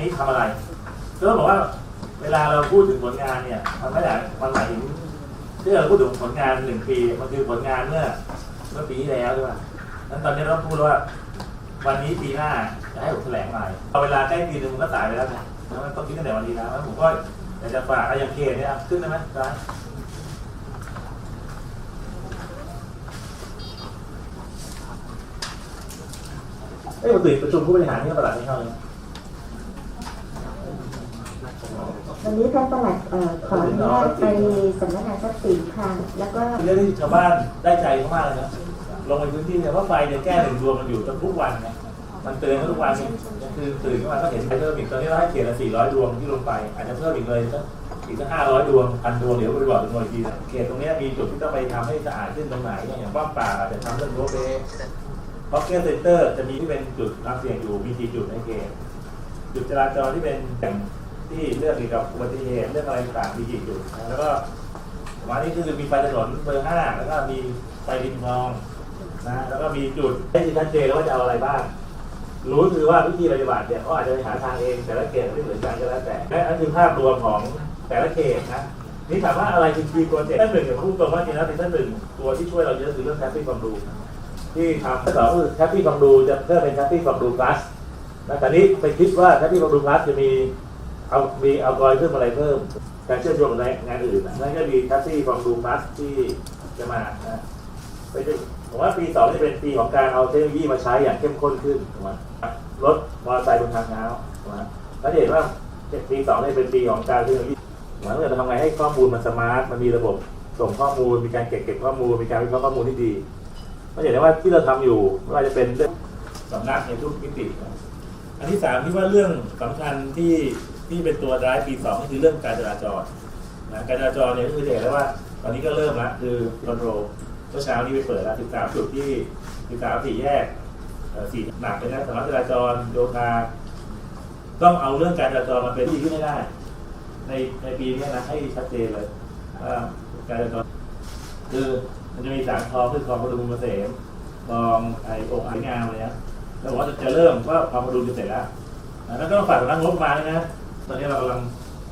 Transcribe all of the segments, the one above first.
นี้ทำอะไรก็บอกว่าเวลาเราพูดถึงผลงานเนี่ย มันไม่ได้มันหมายถึงที่เราพูดถึงผลงานหนึ่งปี มันคือผลงานเมื่อเมื่อปีที่แล้วใช่ป่ะนั้นตอนนี้เราพูดว่า วันนี้ปีหน้าจะให้ผมแถลงอะไรเอาเวลาใกล้ปีหนึ่งมันก็สายไปแล้วไงแล้วมันต้องคิดตั้งแต่วันนี้แล้วผมก็อยากจะฝากอะไรอย่างเคเนี่ยขึ้นได้ไหมอาจารย์เอ้ยปกติประชุมผู้บริหารที่ตลาดไม่เข้าเลย วันนี้ท่านประหลัดขออนุญาตไปสำนักงานทรัพย์สินค่ะแล้วก็เรื่องที่ชาวบ้านได้ใจเขามากเลยนะลงไปพื้นที่เนี่ยเพราะไฟเนี่ยแก้หนึ่งดวงมันอยู่ทุกวันนี่ยมันเตือนทุกวันนี่ยคือตื่นขึ้นมาก็เห็นไฟเพิ่มอีกตอนนี้เราให้เขียนละสี่ร้อยดวงที่ลงไป อาจจะเพิ่มอีกเลยสักอีกสักห้าร้อยดวงพันดวงเดี๋ยวไปบอกจำนวนอีกทีเขตตรงนี้มีจุดที่ต้องไปทำให้สะอาดขึ้นตรงไหนอย่างป้อมป่าอาจจะทำเรื่องโรเบพ็อกเก็ตเซ็นเตอร์จะมีที่เป็นจุดรับเสี่ยงอยู่มีกี่จุดในเขตจุดจราจรที่เป็นอย่าง ที่เรื่องเกี่ยวกับอุบัติเหตุเรื่องอะไรต่างๆมีกี่นะแล้วก็วันนี้คือมีไฟถนนเบอร์ห้าแล้วก็มีไฟริมคลองนะแล้วก็มีจุดให้ชัดเจนแล้วว่าจะเอาอะไรบ้าง รู้คือว่าวิธีปฏิบัติเนี่ยเขาอาจจะไปหาทางเองแต่ละเขตไม่เหมือนกันก็แล้วแต่และอันคือภาพรวมของแต่ละเขตนะนี่ถามว่าอะไรคือคีย์โปรเจกต์ท่านหนึ่งเนี่ยพูดตรงว่าจริงแล้วเป็นท่านหนึ่งตัวที่ช่วยเราเยอะคือเรื่องแทฟฟี่ความดูที่ทำข้อสองคือแทฟฟี่ความดูจะเพิ่มเป็นแทฟฟี่ความดูพลัสนะแต่นี้ไปคิดว่าถ้าที่บำรุงรัฐจะมี เอามีเอัลกอริทึมอะไรเพิ่ม การเชื่อมโยงกับงานอื่นนะนั่นก็มีแท็กซี่บำรุงรัฐที่จะมานะไปดูผมว่าปีสองจะเป็นปีของการเอาเทคโนโลยีมาใช้อย่างเข้มข้นขึ้นถูกไหมรถมอเตอร์ไซค์บนทางเท้าถูกไหมแล้วจะเห็นว่าปีสองเนี่ยเป็นปีของการเทคโนโลยีเหมือนเราจะทำไงให้ข้อมูลมันสมาร์ทมันมีระบบส่งข้อมูลมีการเก็บเก็บข้อมูลมีการวิเคราะห์ข้อมูลที่ดีก็เห็นได้ว่าที่เราทำอยู่ไม่ว่าจะเป็นเรื่องสำนักในทุกมิติ อันที่สามที่ว่าเรื่องสำคัญที่ ที่เป็นตัวร้ายปีสองก็คือเรื่องการจราจรนะการจราจรเนี่ยก็คือเห็นแล้วว่า ตอนนี้ก็เริ่มละคือคอนโทรลเมื่อเช้านี้ไปเปิดล้วสิบสามจุดที่สิบสามสี่แยกสี่หนักเลยนะสำนักจราจรโยธาต้องเอาเรื่องการจราจรมาเป็นที่ขึ้นให้ได้ ในในปีนี้นะให้ชัดเจนเลยว่าการจราจรคือมันจะมีสามคลองคือคลองประดุมเกษมคลองไอโอ่งไองามอะไรเนี้ยแล้วบอกว่าจะเริ่มว่าความประดุลจะเสร็จแล้วอ่าแล้วก็ฝากสำนักงบมาด้วยนะ ตอนนี้เรากำลัง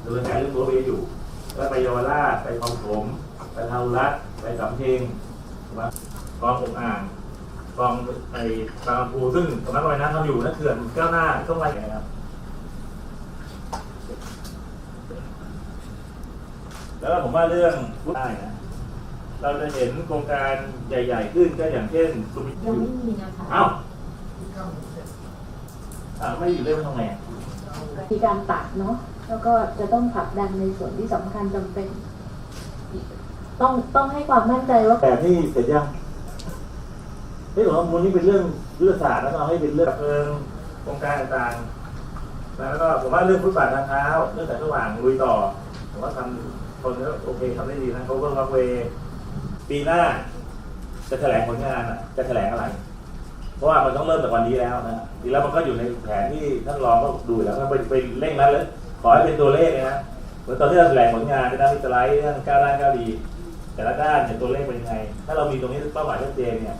ดำเนินการเรื่องงบเออยู่แล้วไปเยาวราชไปคลองถมไปทารุรัตน์ไปสำเพ็งถูกไหมคลององอ่างคลองไอ้บางลำพูซึ่งสำนักระบายน้ำทำอยู่นะเขื่อนก้าวหน้าต้องไปนะครับแล้วก็ผมว่าเรื่องพูดได้นะเราจะเห็นโครงการใหญ่ ๆ ขึ้นก็อย่างเช่นสุมิยังไม่มีนะคะเอ้าอ่าไม่อยู่เรื่องทำไงอะ มีการตัดเนาะแล้วก็จะต้องผลักดันในส่วนที่สำคัญจำเป็น ต้องต้องให้ความมั่นใจว่าแต่นี่เสร็จยังเฮ้ยผมว่ามูลนี้เป็นเรื่องยุทธศาสตร์แล้วก็เอาให้เป็นเรื่องเพลิงโครงการต่างๆแล้วก็ผมว่าเรื่องฟุตบาททางเท้าเรื่องสายสว่างลุยต่อผมว่าทำคนก็โอเคทำได้ดีนะเขาก็รับเวปีหน้า จะแถลงผลงานอะจะแถลงอะไร เพราะว่ามันต้องเริ่มแต่วันนี้แล้วนะทีแล้วมันก็อยู่ในแผนที่ท่านรองก็ดูอยู่แล้วก็ไปไปเร่งนั้นเลยขอให้เป็นตัวเลขนะเหมือนตอนที่เราแถลงผลงานในด้านวิสไลด์เรื่องก้าวด้านก้าวดี แต่ละด้านเนี่ยตัวเลขเป็นยังไง ถ้าเรามีตรงนี้เป้าหมายชัดเจนเนี่ย